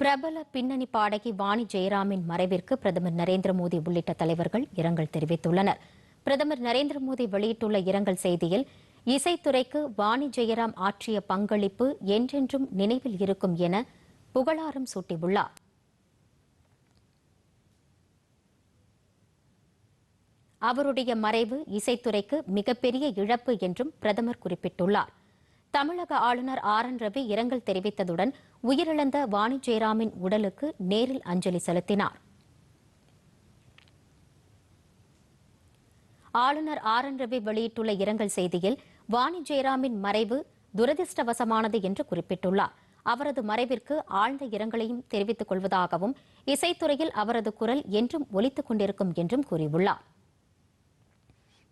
பிரபல பின்னணி பாடகி வாணி ஜெயராமின் மறைவிற்கு பிரதமர் நரேந்திர மோடி உள்ளிட்ட தலைவர்கள் இரங்கல் தெரிவித்துள்ளனர். பிரதமர் நரேந்திர மோடி வெளியிட்டுள்ள இரங்கல் செய்தியில் இசைத்துறைக்கு வாணி ஜெயராம் ஆற்றிய பங்களிப்பு என்றென்றும் நினைவில் இருக்கும் என புகழாரம் சூட்டியுள்ளார். அவருடைய மறைவு இசைத்துறைக்கு மிகப்பெரிய இழப்பு என்றும் பிரதமர் குறிப்பிட்டுள்ளார். தமிழக ஆளுநர் ஆர் என் ரவி இரங்கல் தெரிவித்ததுடன் உயிரிழந்த வாணி ஜெயராமின் உடலுக்கு நேரில் அஞ்சலி செலுத்தினார். ஆளுநர் ஆர் என் ரவி வெளியிட்டுள்ள இரங்கல் செய்தியில் வாணி ஜெயராமின் மறைவு துரதிருஷ்டவசமானது என்று குறிப்பிட்டுள்ளார். அவரது மறைவிற்கு ஆழ்ந்த இரங்கலையும் தெரிவித்துக் கொள்வதாகவும் இசைத்துறையில் அவரது குரல் என்றும் ஒலித்துக் கொண்டிருக்கும் என்றும் கூறியுள்ளார்.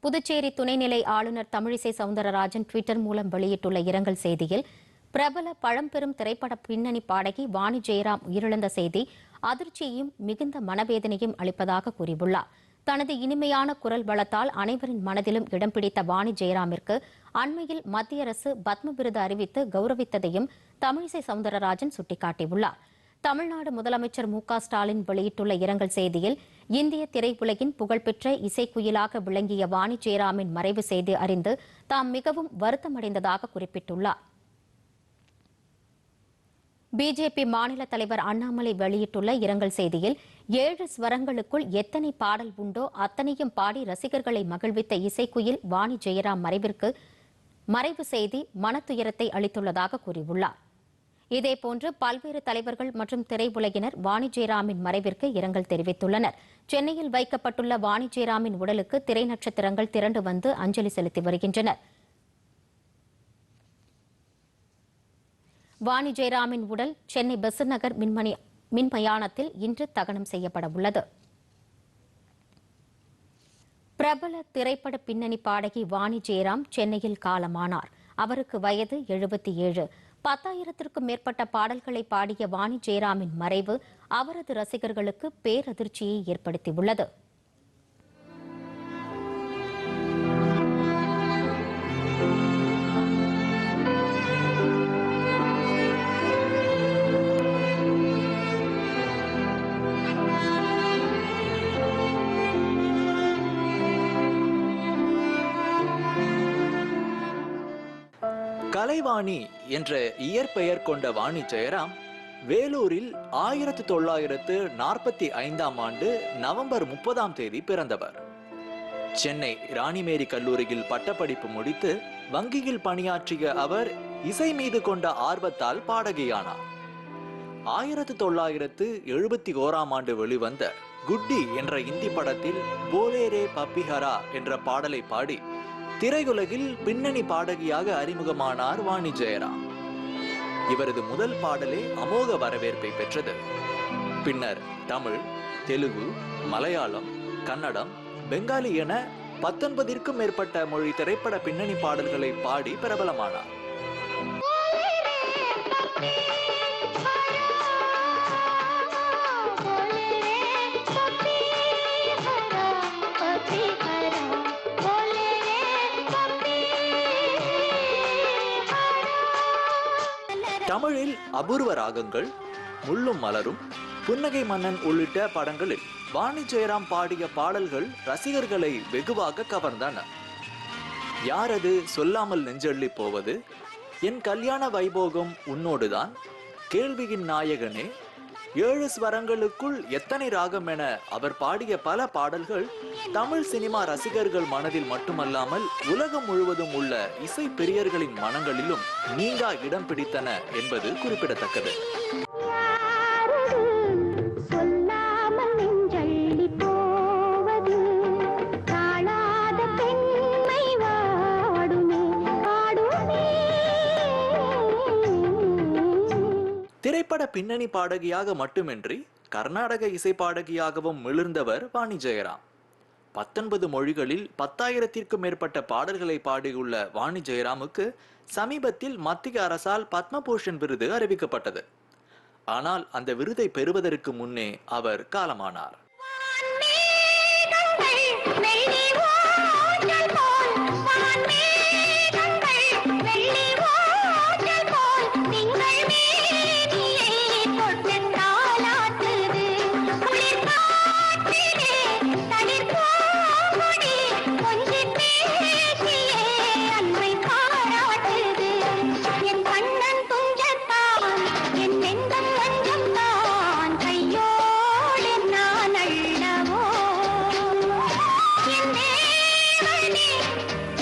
புதுச்சேரி துணைநிலை ஆளுநர் தமிழிசை சவுந்தரராஜன் டுவிட்டர் மூலம் வெளியிட்டுள்ள இரங்கல் செய்தியில் பிரபல பழம்பெரும் திரைப்பட பின்னணி பாடகி வாணி ஜெயராம் உயிரிழந்த செய்தி அதிர்ச்சியையும் மிகுந்த மனவேதனையும் அளிப்பதாக கூறியுள்ளார். தனது இனிமையான குரல் வளத்தால் அனைவரின் மனதிலும் இடம் பிடித்த வாணி ஜெயராமிற்கு அண்மையில் மத்திய அரசு பத்ம விருது அறிவித்து கௌரவித்ததையும் தமிழிசை சவுந்தரராஜன் சுட்டிக்காட்டியுள்ளார். தமிழ்நாடு முதலமைச்சர் மு க ஸ்டாலின் வெளியிட்டுள்ள இரங்கல் செய்தியில் இந்திய திரையுலகின் புகழ்பெற்ற இசைக்குயிலாக விளங்கிய வாணி ஜெயராமின் மறைவு செய்தி அறிந்து தாம் மிகவும் வருத்தமடைந்ததாக குறிப்பிட்டுள்ளார். பிஜேபி மாநில தலைவர் அண்ணாமலை வெளியிட்டுள்ள இரங்கல் செய்தியில் ஏழு ஸ்வரங்களுக்குள் எத்தனை பாடல் உண்டோ அத்தனையும் பாடி ரசிகர்களை மகிழ்வித்த இசைக்குயில் வாணி ஜெயராம் மறைவிற்கு மறைவு செய்தி மனத்துயரத்தை அளித்துள்ளதாக கூறியுள்ளார். இதேபோன்று பல்வேறு தலைவர்கள் மற்றும் திரையுலகினர் வாணி ஜெயராமின் மறைவிற்கு இரங்கல் தெரிவித்துள்ளனர். சென்னையில் வைக்கப்பட்டுள்ள வாணிஜெயராமின் உடலுக்கு திரை நட்சத்திரங்கள் திரண்டு வந்து அஞ்சலி செலுத்தி வருகின்றனர். வாணி ஜெயராமின் உடல் சென்னை பெசன்ட் நகர் மின்மணி மின்மயானத்தில் இன்று தகனம் செய்யப்பட உள்ளது. பிரபல திரைப்பட பின்னணி பாடகி வாணி ஜெயராம் சென்னையில் காலமானார். அவருக்கு வயது எழுபத்தி ஏழு. பத்தாயிரத்திற்கும் மேற்பட்ட பாடல்களை பாடிய வாணி ஜெயராமின் மறைவு அவரது ரசிகர்களுக்கு பேரதிர்ச்சியை ஏற்படுத்தியுள்ளது. கலைவாணி என்ற இயற்பெயர் கொண்ட வாணி ஜெயராம் வேலூரில் ஆயிரத்து தொள்ளாயிரத்து நாற்பத்தி ஐந்தாம் ஆண்டு நவம்பர் முப்பதாம் தேதி பிறந்தவர். சென்னை ராணிமேரி கல்லூரியில் பட்டப்படிப்பு முடித்து வங்கியில் பணியாற்றிய அவர் இசை மீது கொண்ட ஆர்வத்தால் பாடகியானார். ஆயிரத்து தொள்ளாயிரத்து எழுபத்தி ஓராம் ஆண்டு வெளிவந்த குட்டி என்ற இந்தி படத்தில் போலேரே பப்பிஹரா என்ற பாடலை பாடி திரையுலகில் பின்னணி பாடகியாக அறிமுகமானார் வாணி ஜெயராம். இவரது முதல் பாடலே அமோக வரவேற்பை பெற்றது. பின்னர் தமிழ் தெலுங்கு மலையாளம் கன்னடம் பெங்காலி என பத்தொன்பதிற்கும் மேற்பட்ட மொழி திரைப்பட பின்னணி பாடல்களை பாடி பிரபலமானார். தமிழில் அபூர்வ ராகங்கள் முள்ளும் மலரும் புன்னகை மன்னன் உள்ளிட்ட படங்களில் வாணி ஜெயராம் பாடிய பாடல்கள் ரசிகர்களை வெகுவாக கவர்ந்தன. யாரது சொல்லாமல் நெஞ்சள்ளி போவது? என் கல்யாண வைபோகம் உன்னோடுதான். கேள்வியின் நாயகனே ஏழு ஸ்வரங்களுக்குள் எத்தனை ராகம் என அவர் பாடிய பல பாடல்கள் தமிழ் சினிமா ரசிகர்கள் மனதில் மட்டுமல்லாமல் உலகம் முழுவதும் உள்ள இசை பிரியர்களின் மனங்களிலும் நீங்கா இடம் பிடித்தன என்பது குறிப்பிடத்தக்கது. திரைப்பட பின்னணி பாடகியாக மட்டுமின்றி கர்நாடக இசை பாடகியாகவும் மிளிர்ந்தவர் வாணி ஜெயராம். பத்தொன்பது மொழிகளில் பத்தாயிரத்திற்கும் மேற்பட்ட பாடல்களை பாடியுள்ள வாணி ஜெயராமுக்கு சமீபத்தில் மத்திய அரசால் பத்மபூஷன் விருது அறிவிக்கப்பட்டது. ஆனால் அந்த விருதை பெறுவதற்கு முன்னே அவர் காலமானார். बने